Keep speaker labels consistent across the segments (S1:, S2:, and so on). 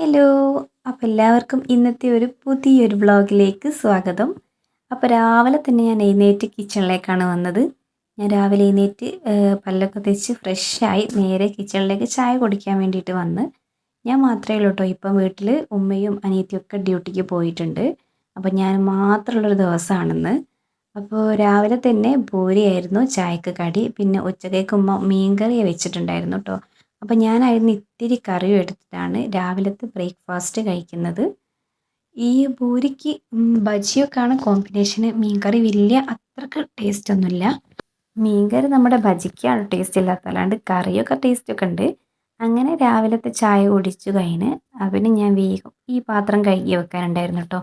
S1: Hello അപ്പോൾ എല്ലാവർക്കും ഇന്നത്തെ ഒരു പുതിയൊരു വ്ളോഗിലേക്ക് സ്വാഗതം. അപ്പോൾ രാവിലെ തന്നെ ഞാൻ എഴുന്നേറ്റ് കിച്ചണിലേക്കാണ് വന്നത്. ഞാൻ രാവിലെ എഴുന്നേറ്റ് പല്ലൊക്കെ തേച്ച് ഫ്രഷായി നേരെ കിച്ചണിലേക്ക് ചായ കുടിക്കാൻ വേണ്ടിയിട്ട് വന്ന്. ഞാൻ മാത്രമേ ഉള്ളൂ കേട്ടോ ഇപ്പം വീട്ടിൽ ഉമ്മയും അനിയത്തിയും ഒക്കെ ഡ്യൂട്ടിക്ക് പോയിട്ടുണ്ട്. അപ്പോൾ ഞാൻ മാത്രമുള്ളൊരു ദിവസമാണെന്ന്. അപ്പോൾ രാവിലെ തന്നെ ബോരിയായിരുന്നു ചായക്ക് കടി. പിന്നെ ഉച്ചക്കേക്ക് ഉമ്മ മീൻകറി വെച്ചിട്ടുണ്ടായിരുന്നു കേട്ടോ അപ്പോൾ ഞാനായിരുന്നു ഇത്തിരി കറിയും എടുത്തിട്ടാണ് രാവിലത്തെ ബ്രേക്ക്ഫാസ്റ്റ് കഴിക്കുന്നത്. ഈ പൂരിക്ക് ബജിയൊക്കെ ബജിയൊക്കെയാണ് കോമ്പിനേഷന്. മീൻകറി വലിയ അത്രയ്ക്ക് ടേസ്റ്റ് ഒന്നുമില്ല മീൻകറി നമ്മുടെ ബജിക്കാണ് ടേസ്റ്റ് ഇല്ലാത്ത അല്ലാണ്ട് കറിയൊക്കെ ടേസ്റ്റ് ഒക്കെ ഉണ്ട് അങ്ങനെ രാവിലത്തെ ചായ കുടിച്ചു കഴിഞ്ഞ് അവന് ഞാൻ വേഗം ഈ പാത്രം കഴുകി വെക്കാനുണ്ടായിരുന്നു കേട്ടോ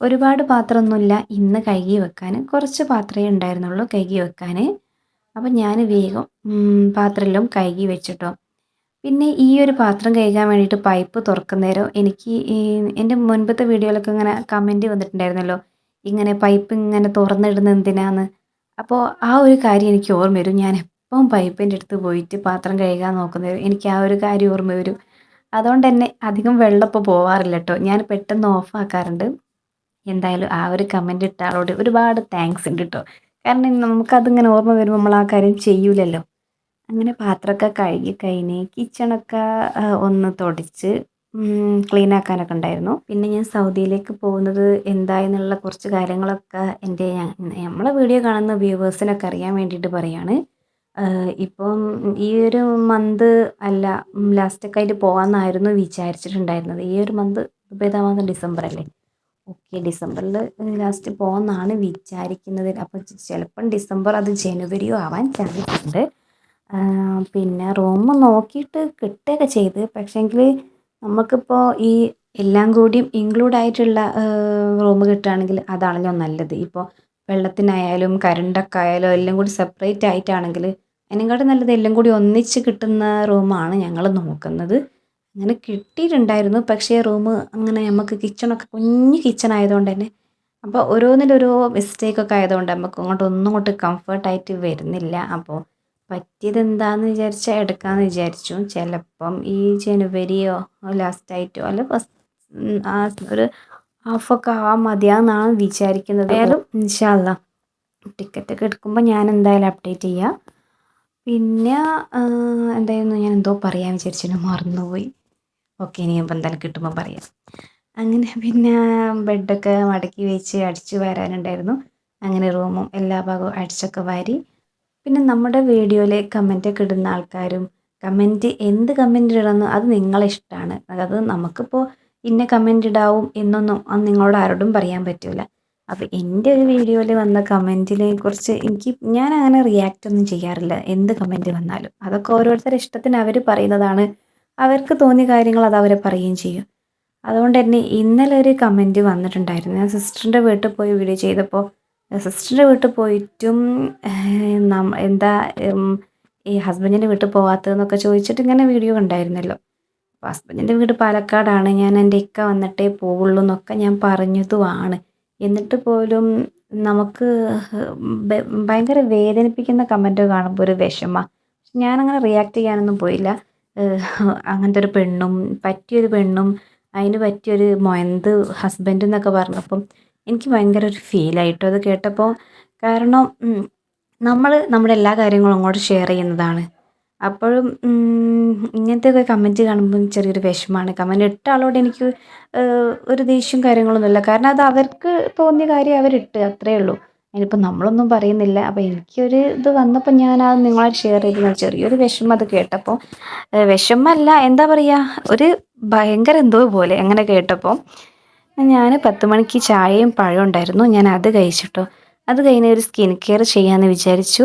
S1: ഒരുപാട് പാത്രമൊന്നുമില്ല. ഇന്ന് കഴുകി വെക്കാൻ കുറച്ച് പാത്രമേ ഉണ്ടായിരുന്നുള്ളൂ കഴുകി വെക്കാൻ. അപ്പം ഞാൻ വേഗം പാത്രമെല്ലാം കഴുകി വെച്ചിട്ടോ. പിന്നെ ഈ ഒരു പാത്രം കഴുകാൻ വേണ്ടിയിട്ട് പൈപ്പ് തുറക്കുന്നേരം എനിക്ക് എന്റെ മുൻപത്തെ വീഡിയോയിലൊക്കെ ഇങ്ങനെ കമന്റ് വന്നിട്ടുണ്ടായിരുന്നല്ലോ. ഇങ്ങനെ പൈപ്പ് ഇങ്ങനെ തുറന്നിടുന്ന എന്തിനാന്ന്? അപ്പോൾ ആ ഒരു കാര്യം എനിക്ക് ഓർമ്മ വരും. ഞാൻ എപ്പം പൈപ്പിന്റെ അടുത്ത് പോയിട്ട് പാത്രം കഴുകാൻ നോക്കുന്നവരും എനിക്ക് ആ ഒരു കാര്യം ഓർമ്മ വരും. അതുകൊണ്ട് തന്നെ അധികം വെള്ളം ഇപ്പോൾ പോവാറില്ല കേട്ടോ ഞാൻ പെട്ടെന്ന് ഓഫാക്കാറുണ്ട് എന്തായാലും ആ ഒരു കമന്റ് ഇട്ട ആളോട് ഒരുപാട് താങ്ക്സ് ഉണ്ട് കേട്ടോ കാരണം നമുക്കതിങ്ങനെ ഓർമ്മ വരുമ്പോൾ നമ്മൾ ആ കാര്യം ചെയ്യൂലല്ലോ. അങ്ങനെ പാത്രമൊക്കെ കഴുകി കഴിഞ്ഞ് കിച്ചണൊക്കെ ഒന്ന് തുടച്ച് ക്ലീൻ ആക്കാനൊക്കെ ഉണ്ടായിരുന്നു. പിന്നെ ഞാൻ സൗദിയിലേക്ക് പോകുന്നത് എന്തായെന്നുള്ള കുറച്ച് കാര്യങ്ങളൊക്കെ എന്റെ നമ്മളെ വീഡിയോ കാണുന്ന വ്യൂവേഴ്സിനൊക്കെ അറിയാൻ വേണ്ടിയിട്ട് പറയാണ്. ഇപ്പം ഈ ഒരു മന്ത് അല്ല ലാസ്റ്റൊക്കെ ആയിട്ട് പോകാമെന്നായിരുന്നു വിചാരിച്ചിട്ടുണ്ടായിരുന്നത്. ഈ ഒരു മന്ത് ഇപ്പോൾ ഡിസംബർ അല്ലേ? ഓക്കെ ഡിസംബറിൽ ലാസ്റ്റ് പോകുമെന്നാണ് വിചാരിക്കുന്നത്. അപ്പോൾ ചിലപ്പം ഡിസംബർ അത് ജനുവരിയോ ആവാൻ ചാൻസ് ഉണ്ട്. പിന്നെ റൂം നോക്കിയിട്ട് കിട്ടുകയൊക്കെ ചെയ്ത്. പക്ഷേങ്കിൽ നമുക്കിപ്പോൾ ഈ എല്ലാം കൂടിയും ഇൻക്ലൂഡ് ആയിട്ടുള്ള റൂം കിട്ടുകയാണെങ്കിൽ അതാണല്ലോ നല്ലത്. ഇപ്പോൾ വെള്ളത്തിനായാലും കറണ്ടൊക്കെ ആയാലും എല്ലാം കൂടി സെപ്പറേറ്റ് ആയിട്ടാണെങ്കിൽ അതിനെക്കാട്ടും നല്ലത് എല്ലാം കൂടി ഒന്നിച്ച് കിട്ടുന്ന റൂമാണ് ഞങ്ങൾ നോക്കുന്നത്. അങ്ങനെ കിട്ടിയിട്ടുണ്ടായിരുന്നു. പക്ഷേ റൂം അങ്ങനെ നമുക്ക് കിച്ചണൊക്കെ കുഞ്ഞ് കിച്ചൺ ആയതുകൊണ്ട് തന്നെ അപ്പോൾ ഓരോന്നിലൊരോ മിസ്റ്റേക്കൊക്കെ ആയതുകൊണ്ട് നമുക്ക് അങ്ങോട്ട് ഒന്നും അങ്ങോട്ട് കംഫർട്ടായിട്ട് വരുന്നില്ല. അപ്പോൾ പറ്റിയത് എന്താന്ന് വിചാരിച്ചാൽ എടുക്കാമെന്ന് വിചാരിച്ചു. ചിലപ്പം ഈ ജനുവരിയോ ലാസ്റ്റായിട്ടോ അല്ല ഫസ്റ്റ് ആ ഒരു ഹാഫൊക്കെ ആവാൻ മതിയാന്നാണ് വിചാരിക്കുന്നത്. വേറെ ഇൻഷാല്ല ടിക്കറ്റൊക്കെ എടുക്കുമ്പോൾ ഞാൻ എന്തായാലും അപ്ഡേറ്റ് ചെയ്യാം. പിന്നെ എന്തായിരുന്നു ഞാൻ എന്തോ പറയാൻ വിചാരിച്ചു മറന്നുപോയി. ഓക്കെ ഇനി ഇപ്പം എന്തായാലും കിട്ടുമ്പോൾ പറയാം. അങ്ങനെ പിന്നെ ബെഡൊക്കെ മടക്കി വെച്ച് അടിച്ച് വരാനുണ്ടായിരുന്നു. അങ്ങനെ റൂമും എല്ലാ ഭാഗവും അടിച്ചൊക്കെ വാരി. പിന്നെ നമ്മുടെ വീഡിയോയിൽ കമന്റൊക്കെ ഇടുന്ന ആൾക്കാരും കമന്റ് എന്ത് കമന്റ് ഇടണം അത് നിങ്ങളെ ഇഷ്ടമാണ് അതായത് നമുക്കിപ്പോൾ ഇന്ന കമന്റ് ഇടാവും എന്നൊന്നും അത് നിങ്ങളോട് ആരോടും പറയാൻ പറ്റില്ല അപ്പോൾ എന്റെ ഒരു വീഡിയോയിൽ വന്ന കമന്റിനെ കുറിച്ച് എനിക്ക് ഞാൻ അങ്ങനെ റിയാക്റ്റ് ഒന്നും ചെയ്യാറില്ല. എന്ത് കമന്റ് വന്നാലും. അതൊക്കെ ഓരോരുത്തരുടെ ഇഷ്ടത്തിന് അവർ പറയുന്നതാണ്. അവർക്ക് തോന്നിയ കാര്യങ്ങൾ അത് അവരെ പറയുകയും ചെയ്യും. അതുകൊണ്ട് തന്നെ ഇന്നലെ ഒരു കമന്റ് വന്നിട്ടുണ്ടായിരുന്നു. ഞാൻ സിസ്റ്ററിന്റെ വീട്ടിൽ പോയി വീഡിയോ ചെയ്തപ്പോൾ സിസ്റ്ററിന്റെ വീട്ടിൽ പോയിട്ടും എന്താ ഈ ഹസ്ബൻഡിന്റെ വീട്ടിൽ പോകാത്തതെന്നൊക്കെ ചോദിച്ചിട്ട് ഇങ്ങനെ വീഡിയോ ഉണ്ടായിരുന്നല്ലോ അപ്പോൾ ഹസ്ബൻഡിന്റെ വീട് പാലക്കാടാണ്. ഞാൻ എന്റെ ഇക്ക വന്നിട്ടേ പോവുള്ളൂ എന്നൊക്കെ ഞാൻ പറഞ്ഞതുമാണ്. എന്നിട്ട് പോലും നമുക്ക് ഭയങ്കര വേദനിപ്പിക്കുന്ന കമന്റ് കാണുമ്പോൾ ഒരു വിഷമ. ഞാനങ്ങനെ റിയാക്ട് ചെയ്യാനൊന്നും പോയില്ല. അങ്ങനത്തെ ഒരു പെണ്ണും പറ്റിയൊരു പെണ്ണും അതിന് പറ്റിയൊരു മൊയന്ത് ഹസ്ബൻഡ് എന്നൊക്കെ പറഞ്ഞപ്പം എനിക്ക് ഭയങ്കര ഒരു ഫീലായിട്ടോ അത് കേട്ടപ്പോൾ കാരണം നമ്മൾ നമ്മുടെ എല്ലാ കാര്യങ്ങളും അങ്ങോട്ട് ഷെയർ ചെയ്യുന്നതാണ്. അപ്പോഴും ഇങ്ങനത്തെ ഇങ്ങനത്തെയൊക്കെ കമന്റ് കാണുമ്പോൾ ചെറിയൊരു വിഷമമാണ് കമന്റ് ഇട്ട ആളോട് എനിക്ക് ഒരു ദേഷ്യം കാര്യങ്ങളൊന്നുമില്ല കാരണം അത് അവർക്ക് തോന്നിയ കാര്യം അവരിട്ട് അത്രയേ ഉള്ളൂ. അതിനിപ്പോൾ നമ്മളൊന്നും പറയുന്നില്ല. അപ്പോൾ എനിക്കൊരു ഇത് വന്നപ്പോൾ ഞാൻ അത് നിങ്ങളായിട്ട് ഷെയർ ചെയ്ത് ചെറിയൊരു വിഷമം അത് കേട്ടപ്പോൾ വിഷമമല്ല എന്താ പറയുക ഒരു ഭയങ്കര എന്തോ പോലെ അങ്ങനെ കേട്ടപ്പോൾ ഞാൻ പത്ത് മണിക്ക് ചായയും പഴവും ഉണ്ടായിരുന്നു. ഞാൻ അത് കഴിച്ചിട്ടോ. അത് കഴിഞ്ഞ് ഒരു സ്കിൻ കെയർ ചെയ്യാമെന്ന് വിചാരിച്ചു.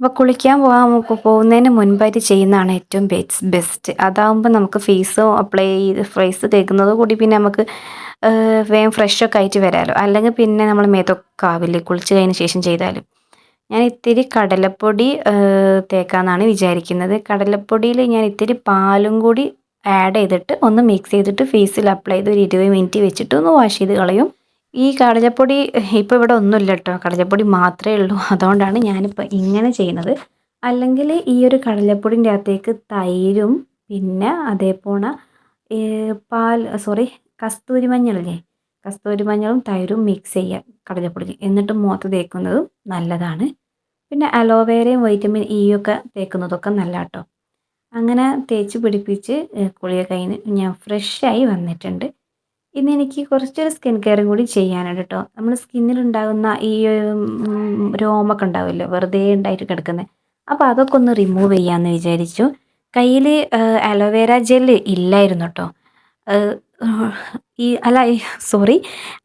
S1: അപ്പോൾ കുളിക്കാൻ പോകാൻ പോകുന്നതിന് മുൻപായിട്ട് ചെയ്യുന്നതാണ് ഏറ്റവും ബെസ്റ്റ് ബെസ്റ്റ് അതാകുമ്പോൾ നമുക്ക് ഫേസ് അപ്ലൈ ചെയ്ത് ഫേസ് തേക്കുന്നത് കൂടി പിന്നെ നമുക്ക് വേഗം ഫ്രഷൊക്കെ ആയിട്ട് വരാമല്ലോ അല്ലെങ്കിൽ പിന്നെ നമ്മൾ മേത്തൊക്കെ ആവില്ലേ കുളിച്ച് കഴിഞ്ഞ ശേഷം ചെയ്താലും. ഞാൻ ഇത്തിരി കടലപ്പൊടി തേക്കാമെന്നാണ് വിചാരിക്കുന്നത്. കടലപ്പൊടിയിൽ ഞാൻ ഇത്തിരി പാലും കൂടി ആഡ് ചെയ്തിട്ട് ഒന്ന് മിക്സ് ചെയ്തിട്ട് ഫേസിൽ അപ്ലൈ ചെയ്ത് ഒരു ഇരുപത് മിനിറ്റ് വെച്ചിട്ട് ഒന്ന് വാഷ് ചെയ്ത് കളയും. ഈ കടലപ്പൊടി ഇപ്പോൾ ഇവിടെ ഒന്നുമില്ല കേട്ടോ കടലപ്പൊടി മാത്രമേ ഉള്ളൂ. അതുകൊണ്ടാണ് ഞാനിപ്പോൾ ഇങ്ങനെ ചെയ്യുന്നത്. അല്ലെങ്കിൽ ഈ ഒരു കടലപ്പൊടിന്റെ അകത്തേക്ക് തൈരും പിന്നെ അതേപോലെ പാൽ സോറി കസ്തൂരി മഞ്ഞളില്ലേ? കസ്തൂരി മഞ്ഞളും തൈരും മിക്സ് ചെയ്യുക കടലപ്പൊടി എന്നിട്ട് മുഖത്ത് തേക്കുന്നതും നല്ലതാണ്. പിന്നെ അലോവേരയും വൈറ്റമിൻ ഇ ഒക്കെ തേക്കുന്നതൊക്കെ നല്ല കേട്ടോ അങ്ങനെ തേച്ച് പിടിപ്പിച്ച് കുളിയൊക്കെ കഴിഞ്ഞ് ഞാൻ ഫ്രഷായി വന്നിട്ടുണ്ട്. ഇന്ന് എനിക്ക് കുറച്ചൊരു സ്കിൻ കെയറും കൂടി ചെയ്യാനുണ്ട് കേട്ടോ നമ്മൾ സ്കിന്നിലുണ്ടാകുന്ന ഈ രോമൊക്കെ ഉണ്ടാവുമല്ലോ വെറുതെ ഉണ്ടായിട്ട് കിടക്കുന്നത് അപ്പോൾ അതൊക്കെ ഒന്ന് റിമൂവ് ചെയ്യാമെന്ന് വിചാരിച്ചു. കയ്യിൽ അലോവേര ജെല്ല് ഇല്ലായിരുന്നു കേട്ടോ ഈ അല്ല സോറി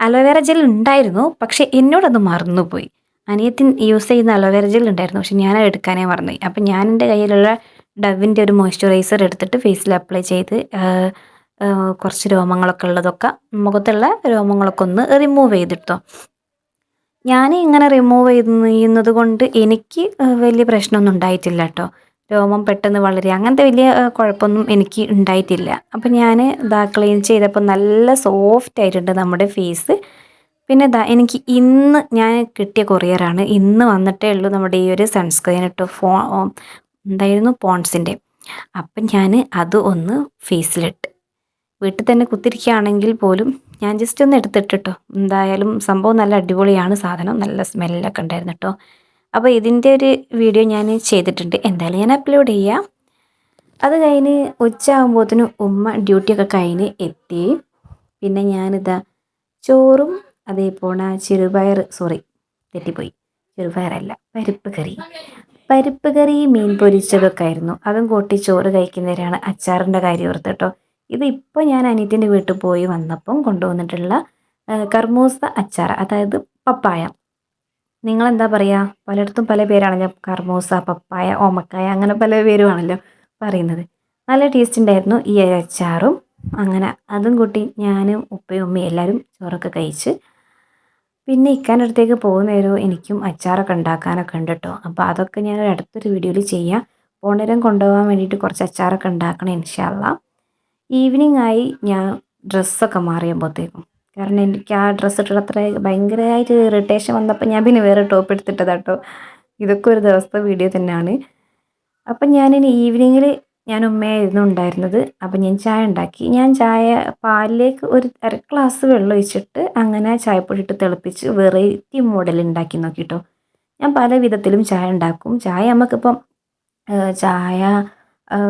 S1: അലോവേര ജെൽ ഉണ്ടായിരുന്നു പക്ഷേ എന്നോടത് മറന്നുപോയി. അനിയത്തിൻ യൂസ് ചെയ്യുന്ന അലോവേര ജെൽ ഉണ്ടായിരുന്നു പക്ഷെ ഞാനത് എടുക്കാനേ മറന്നുപോയി. അപ്പം ഞാൻ എന്റെ കയ്യിലുള്ള ഡവിന്റെ ഒരു മോയ്സ്ചറൈസർ എടുത്തിട്ട് ഫേസിൽ അപ്ലൈ ചെയ്ത് കുറച്ച് രോമങ്ങളൊക്കെ ഉള്ളതൊക്കെ മുഖത്തുള്ള രോമങ്ങളൊക്കെ ഒന്ന് റിമൂവ് ചെയ്തിട്ടോ. ഞാൻ ഇങ്ങനെ റിമൂവ് ചെയ്യുന്നത് കൊണ്ട് എനിക്ക് വലിയ പ്രശ്നമൊന്നും ഉണ്ടായിട്ടില്ല കേട്ടോ രോമം പെട്ടെന്ന് വളരെ അങ്ങനത്തെ വലിയ കുഴപ്പമൊന്നും എനിക്ക് ഉണ്ടായിട്ടില്ല. അപ്പം ഞാൻ ഇതാ ക്ലീൻ ചെയ്തപ്പോൾ നല്ല സോഫ്റ്റ് ആയിട്ടുണ്ട് നമ്മുടെ ഫേസ്. പിന്നെ ഇതാ എനിക്ക് ഇന്ന് ഞാൻ കിട്ടിയ കൊറിയറാണ്. ഇന്ന് വന്നിട്ടേ ഉള്ളൂ നമ്മുടെ ഈ ഒരു സൺസ്ക്രീൻ ഇട്ടോ ഫോ എന്തായിരുന്നു പോൺസിന്റെ അപ്പം ഞാൻ അത് ഒന്ന് ഫേസിലിട്ട്. വീട്ടിൽ തന്നെ കുത്തിരിക്കുകയാണെങ്കിൽ പോലും ഞാൻ ജസ്റ്റ് ഒന്ന് എടുത്തിട്ടോ എന്തായാലും സംഭവം നല്ല അടിപൊളിയാണ് സാധനം. നല്ല സ്മെല്ലൊക്കെ ഉണ്ടായിരുന്നു കേട്ടോ അപ്പോൾ ഇതിന്റെ ഒരു വീഡിയോ ഞാൻ ചെയ്തിട്ടുണ്ട്. എന്തായാലും ഞാൻ അപ്ലോഡ് ചെയ്യാം. അത് കഴിഞ്ഞ് ഉച്ച ആകുമ്പോഴത്തേനും ഉമ്മ ഡ്യൂട്ടിയൊക്കെ കഴിഞ്ഞ് എത്തി. പിന്നെ ഞാനിതാ ചോറും അതേപോലെ ചെറുപയർ സോറി തെറ്റിപ്പോയി. ചെറുപയറല്ല പരിപ്പ് കറി. പരിപ്പ് കറി മീൻ പൊരിച്ചതൊക്കെ ആയിരുന്നു. അതും കൂട്ടി ചോറ് കഴിക്കുന്നവരാണ് അച്ചാറിന്റെ കാര്യം ഓർത്ത് കേട്ടോ ഇത് ഞാൻ അനിയത്തിന്റെ വീട്ടിൽ പോയി വന്നപ്പം കൊണ്ടുവന്നിട്ടുള്ള കർമൂസ അച്ചാർ അതായത് പപ്പായ. നിങ്ങളെന്താ പറയുക പലയിടത്തും പല പേരാണല്ലോ കർമൂസ പപ്പായ ഓമക്കായ അങ്ങനെ പല പേരുമാണല്ലോ പറയുന്നത്. നല്ല ടേസ്റ്റ് ഉണ്ടായിരുന്നു ഈ അച്ചാറും. അങ്ങനെ അതും കൂട്ടി ഞാനും ഉപ്പയും ഉമ്മയും എല്ലാവരും ചോറൊക്കെ കഴിച്ച് പിന്നെ ഇക്കാന്റെ അടുത്തേക്ക് പോകുന്നേരോ എനിക്കും അച്ചാറൊക്കെ ഉണ്ടാക്കാനൊക്കെ ഉണ്ട് കേട്ടോ അപ്പോൾ അതൊക്കെ ഞാൻ അടുത്തൊരു വീഡിയോയിൽ ചെയ്യാം. പോണേരം കൊണ്ടുപോകാൻ വേണ്ടിയിട്ട് കുറച്ച് അച്ചാറൊക്കെ ഉണ്ടാക്കണം ഇൻഷാല്ല ഈവനിങ് ആയി ഞാൻ ഡ്രസ്സൊക്കെ മാറിയപ്പോഴത്തേക്കും കാരണം എനിക്ക് ആ ഡ്രസ്സ് ഇട്ടിട്ട് അത്ര ഭയങ്കരമായിട്ട് ഇറിറ്റേഷൻ വന്നപ്പോൾ ഞാൻ പിന്നെ വേറെ ടോപ്പ് എടുത്തിട്ടതാട്ടോ ഇതൊക്കെ ഒരു ദിവസത്തെ വീഡിയോ തന്നെയാണ്. അപ്പം ഞാനിനി ഈവനിങ്ങിൽ ഞാൻ ഉമ്മയായിരുന്നു ഉണ്ടായിരുന്നത്. അപ്പം ഞാൻ ചായ ഉണ്ടാക്കി. ഞാൻ ചായ പാലിലേക്ക് ഒരു അര ഗ്ലാസ് വെള്ളം ഒഴിച്ചിട്ട് അങ്ങനെ ചായപ്പൊടി ഇട്ട് തിളപ്പിച്ച് വെറൈറ്റി മോഡൽ ഉണ്ടാക്കി നോക്കിട്ടോ. ഞാൻ പല വിധത്തിലും ചായ ഉണ്ടാക്കും. ചായ നമുക്കിപ്പം ചായ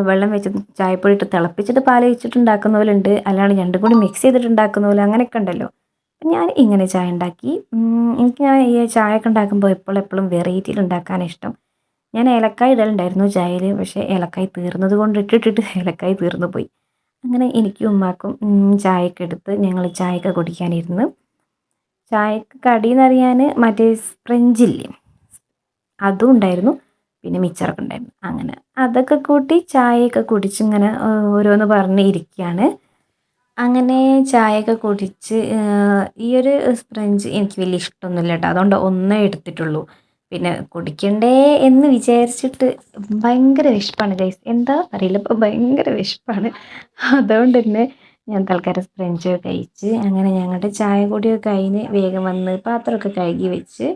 S1: വെള്ളം വെച്ച് ചായപ്പൊടി ഇട്ട് തിളപ്പിച്ചിട്ട് പാൽ വെച്ചിട്ട് ഉണ്ടാക്കുന്ന പോലെ ഉണ്ട് അല്ലാണ്ട് രണ്ടും കൂടി മിക്സ് ചെയ്തിട്ട് ഉണ്ടാക്കുന്ന പോലെ അങ്ങനെയൊക്കെ ഉണ്ടല്ലോ. ഞാൻ ഇങ്ങനെ ചായ ഉണ്ടാക്കി. എനിക്ക് ഞാൻ ഈ ചായ ഒക്കെ ഉണ്ടാക്കുമ്പോൾ എപ്പോഴും എപ്പോഴും വെറൈറ്റിയിൽ ഉണ്ടാക്കാൻ ഇഷ്ടം. ഞാൻ ഏലക്കായ ഇടലുണ്ടായിരുന്നു ചായയിൽ പക്ഷേ ഏലക്കായ തീർന്നത് കൊണ്ട് ഇട്ടിട്ടിട്ട് ഏലക്കായ തീർന്നു പോയി. അങ്ങനെ എനിക്കും ഉമ്മാക്കും ചായയൊക്കെ എടുത്ത് ഞങ്ങൾ ചായയൊക്കെ കുടിക്കാനിരുന്ന്. ചായക്ക് കടിയെന്ന് അറിയാൻ മറ്റേ സ്പ്രഞ്ചില്ലേ അതും ഉണ്ടായിരുന്നു പിന്നെ മിച്ചറൊക്കെ ഉണ്ടായിരുന്നു. അങ്ങനെ അതൊക്കെ കൂട്ടി ചായയൊക്കെ കുടിച്ചിങ്ങനെ ഓരോന്ന് പറഞ്ഞ് ഇരിക്കുകയാണ് അങ്ങനെ ചായയൊക്കെ കുടിച്ച് ഈയൊരു സ്പ്രഞ്ച് എനിക്ക് വലിയ ഇഷ്ടമൊന്നുമില്ല കേട്ടോ. അതുകൊണ്ട് ഒന്നേ എടുത്തിട്ടുള്ളൂ. പിന്നെ കുടിക്കണ്ടേ എന്ന് വിചാരിച്ചിട്ട് ഭയങ്കര വിശപ്പാണ് ഗൈസ് എന്താ അറിയില്ല ഇപ്പോൾ ഭയങ്കര വിശപ്പാണ്. അതുകൊണ്ട് തന്നെ ഞാൻ തൽക്കാലം ഫ്രഞ്ച് കഴിച്ച് അങ്ങനെ ഞങ്ങളുടെ ചായ കൂടിയൊക്കെ കഴിഞ്ഞ് വേഗം വന്ന് പാത്രമൊക്കെ കഴുകി വെച്ച്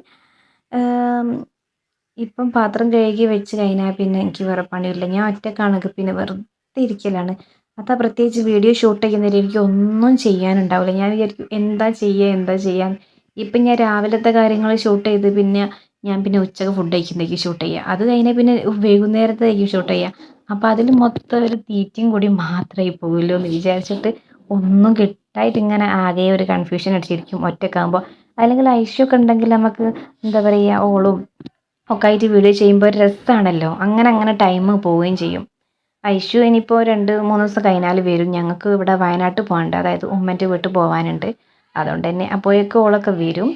S1: ഇപ്പം പാത്രം കഴുകി വെച്ച് കഴിഞ്ഞാൽ പിന്നെ എനിക്ക് വേറെ പണിയില്ല. ഞാൻ ഒറ്റക്കാണെങ്കിൽ പിന്നെ വെറുതെ ഇരിക്കലാണ്. അതാ പ്രത്യേകിച്ച് വീഡിയോ ഷൂട്ട് ചെയ്യുന്നതിൽ എനിക്ക് ഒന്നും ചെയ്യാനുണ്ടാവില്ല. ഞാൻ വിചാരിക്കും എന്താ ചെയ്യുക എന്താ ചെയ്യാൻ ഇപ്പം ഞാൻ രാവിലത്തെ കാര്യങ്ങൾ ഷൂട്ട് ചെയ്ത് പിന്നെ ഞാൻ പിന്നെ ഉച്ചയ്ക്ക് ഫുഡ് കഴിക്കുന്നതേക്ക് ഷൂട്ട് ചെയ്യുക. അത് കഴിഞ്ഞാൽ പിന്നെ വൈകുന്നേരത്തേക്ക് ഷൂട്ട് ചെയ്യുക. അപ്പോൾ അതിൽ മൊത്തം ഒരു തീറ്റയും കൂടി മാത്രമേ പോകുമല്ലോ എന്ന് വിചാരിച്ചിട്ട് ഒന്നും കിട്ടായിട്ട് ഇങ്ങനെ ആകെ ഒരു കൺഫ്യൂഷൻ അടിച്ചിരിക്കും ഒറ്റക്കാകുമ്പോൾ അല്ലെങ്കിൽ ഐശ്വൊക്കെ ഉണ്ടെങ്കിൽ നമുക്ക് എന്താ പറയുക ഓളും ഒക്കെ ആയിട്ട് വീഡിയോ ചെയ്യുമ്പോൾ ഒരു രസമാണല്ലോ അങ്ങനെ അങ്ങനെ ടൈം പോവുകയും ചെയ്യും. ഐശു ഇനിയിപ്പോൾ രണ്ട് മൂന്ന് ദിവസം കഴിഞ്ഞാൽ വരും. ഞങ്ങൾക്ക് ഇവിടെ വയനാട്ട് പോകാനുണ്ട് അതായത് ഉമ്മന്റെ വീട്ടിൽ പോകാനുണ്ട് അതുകൊണ്ട് തന്നെ അപ്പോഴേക്കും ഓളൊക്കെ വരും.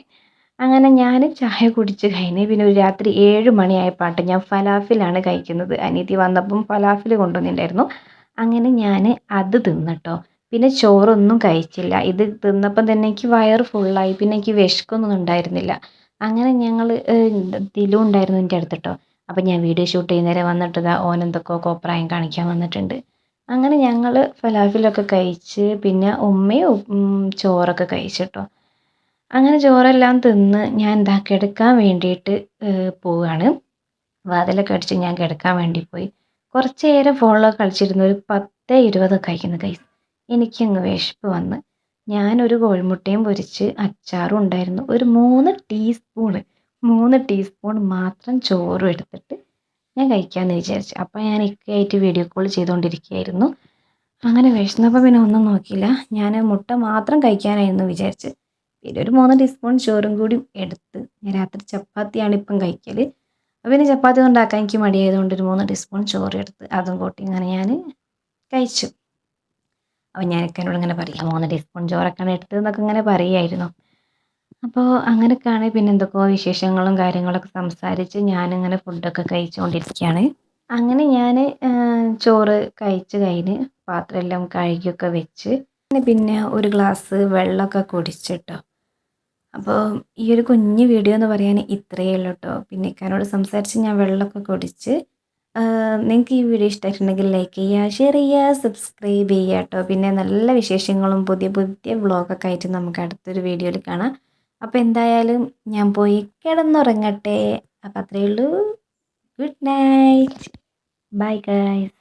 S1: അങ്ങനെ ഞാൻ ചായ കുടിച്ച് കഴിഞ്ഞ് പിന്നെ ഒരു രാത്രി ഏഴ് മണിയായപ്പാട്ട് ഞാൻ ഫലാഫിലാണ് കഴിക്കുന്നത്. അനിയത്തി വന്നപ്പം ഫലാഫിൽ കൊണ്ടുവന്നിട്ടുണ്ടായിരുന്നു. അങ്ങനെ ഞാൻ അത് തിന്നട്ടോ. പിന്നെ ചോറൊന്നും കഴിച്ചില്ല. ഇത് തിന്നപ്പം തന്നെ എനിക്ക് വയറ് ഫുള്ളായി പിന്നെ എനിക്ക് വിശക്കൊന്നും ഉണ്ടായിരുന്നില്ല. അങ്ങനെ ഞങ്ങൾ ദിലു ഉണ്ടായിരുന്നു എന്റെ അടുത്ത് കേട്ടോ അപ്പം ഞാൻ വീഡിയോ ഷൂട്ട് ചെയ്യുന്നേരം വന്നിട്ട് ഇതാ ഓൻ കോപ്രായം കാണിക്കാൻ വന്നിട്ടുണ്ട്. അങ്ങനെ ഞങ്ങൾ ഫലാഫിലൊക്കെ കഴിച്ച് പിന്നെ ഉമ്മയും ചോറൊക്കെ കഴിച്ചിട്ടോ. അങ്ങനെ ചോറെല്ലാം തിന്ന് ഞാൻ എന്താ കിടക്കാൻ വേണ്ടിയിട്ട് പോവുകയാണ് വാതിലൊക്കെ അടിച്ച് ഞാൻ കിടക്കാൻ വേണ്ടി പോയി. കുറച്ച് നേരം ഫോണിലൊക്കെ കളിച്ചിരുന്ന ഒരു പത്ത് ഇരുപതൊക്കെ കഴിക്കുന്നു കൈസ് എനിക്കങ്ങ് വിശപ്പ് വന്ന് ഞാനൊരു കോഴിമുട്ടയും പൊരിച്ച് അച്ചാറും ഉണ്ടായിരുന്നു. ഒരു മൂന്ന് ടീസ്പൂണ് മൂന്ന് ടീസ്പൂൺ മാത്രം ചോറും എടുത്തിട്ട് ഞാൻ കഴിക്കാമെന്ന് വിചാരിച്ചു. അപ്പോൾ ഞാൻ ഇക്കയായിട്ട് വീഡിയോ കോൾ ചെയ്തുകൊണ്ടിരിക്കുകയായിരുന്നു അങ്ങനെ വിശന്നപ്പോൾ പിന്നെ ഒന്നും നോക്കിയില്ല. ഞാൻ മുട്ട മാത്രം കഴിക്കാനായിരുന്നു വിചാരിച്ച് പിന്നെ ഒരു മൂന്ന് ടീസ്പൂൺ ചോറും കൂടി എടുത്ത് ഞാൻ രാത്രി ചപ്പാത്തിയാണ് ഇപ്പം കഴിക്കൽ പിന്നെ ചപ്പാത്തി ഉണ്ടാക്കാൻ എനിക്ക് മടിയായതുകൊണ്ട് ഒരു മൂന്ന് ടീസ്പൂൺ ചോറ് എടുത്ത് അതും കൂട്ടി ഇങ്ങനെ ഞാൻ കഴിച്ചു. അപ്പോൾ ഞാൻ എന്നോട് ഇങ്ങനെ പറയാം മൂന്ന് ടീസ്പൂൺ ചോറൊക്കെയാണ് എടുത്തത് എന്നൊക്കെ ഇങ്ങനെ പറയുമായിരുന്നു അപ്പോൾ അങ്ങനെയൊക്കെയാണ് പിന്നെ എന്തൊക്കെയോ വിശേഷങ്ങളും കാര്യങ്ങളൊക്കെ സംസാരിച്ച് ഞാനിങ്ങനെ ഫുഡൊക്കെ കഴിച്ചുകൊണ്ടിരിക്കുകയാണ് അങ്ങനെ ഞാൻ ചോറ് കഴിച്ച് കഴിഞ്ഞ് പാത്രമെല്ലാം കഴുകിയൊക്കെ വെച്ച് പിന്നെ ഒരു ഗ്ലാസ് വെള്ളമൊക്കെ കുടിച്ചിട്ടോ. അപ്പോൾ ഈ ഒരു കുഞ്ഞു വീഡിയോ എന്ന് പറയാൻ ഇത്രയേ ഉള്ളൂ കേട്ടോ പിന്നെ കാരോട് സംസാരിച്ച് ഞാൻ വെള്ളമൊക്കെ കുടിച്ച് നിങ്ങൾക്ക് ഈ വീഡിയോ ഇഷ്ടമായിട്ടുണ്ടെങ്കിൽ ലൈക്ക് ചെയ്യുക ഷെയർ ചെയ്യുക സബ്സ്ക്രൈബ് ചെയ്യുക കേട്ടോ പിന്നെ നല്ല വിശേഷങ്ങളും പുതിയ പുതിയ വ്ളോഗൊക്കെ ആയിട്ട് നമുക്ക് അടുത്തൊരു വീഡിയോയിൽ കാണാം. അപ്പോൾ എന്തായാലും ഞാൻ പോയി കിടന്നുറങ്ങട്ടെ. അപ്പോൾ അത്രയേ ഉള്ളൂ. Good night bye guys